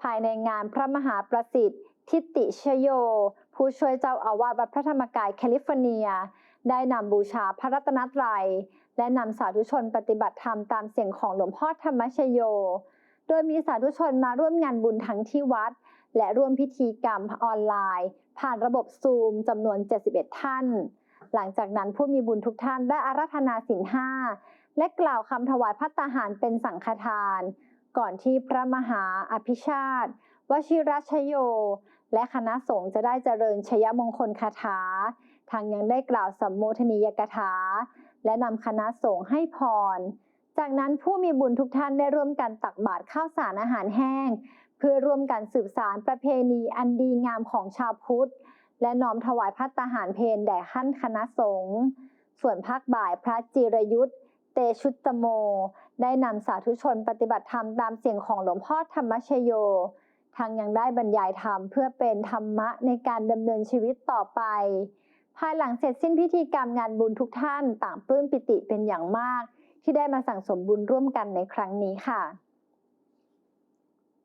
ภายในงานพระมหาประสิทธิ์ ทิติชโย ผู้ช่วยเจ้าอาวาสวัดพระธรรมกายแคลิฟอร์เนีย ได้นำบูชาพระรัตนตรัย และนำสาธุชนปฏิบัติธรรมตามเสียงของหลวงพ่อธรรมชโย โดยมีสาธุชนมาร่วมงานบุญทั้งที่วัด และร่วมพิธีกรรมออนไลน์ ผ่านระบบซูมจำนวน 71 ท่าน หลังจากนั้นผู้มีบุญทุกท่านได้อาราธนาสินห้าและกล่าวคำถวายพัตตาหารเป็นสังฆทาน ก่อนที่พระมหาอภิชาติวชิรชโย และคณะสงฆ์จะได้เจริญชยมงคลคาถา ทางยังได้กล่าวสัมโมทนียกถา และนำคณะสงฆ์ให้พร จากนั้นผู้มีบุญทุกท่านได้ร่วมกันตักบาตรข้าวสารอาหารแห้ง เพื่อร่วมกันสืบสารประเพณีอันดีงามของชาวพุทธ และน้อมถวายพัตตาหารเพนแด่ขั้นคณะสงฆ์ส่วนภาคบ่ายพระจิรยุทธเตชุตตโม ได้นำสาธุชนปฏิบัติธรรมตามเสียงของหลวงพ่อธรรมชโยทางยังได้บรรยายธรรมเพื่อเป็นธรรมะในการดำเนินชีวิตต่อไป ภายหลังเสร็จสิ้นพิธีกรรมงานบุญทุกท่าน ต่างปลื้มปิติเป็นอย่างมาก ที่ได้มาสั่งสมบุญร่วมกันในครั้งนี้ค่ะ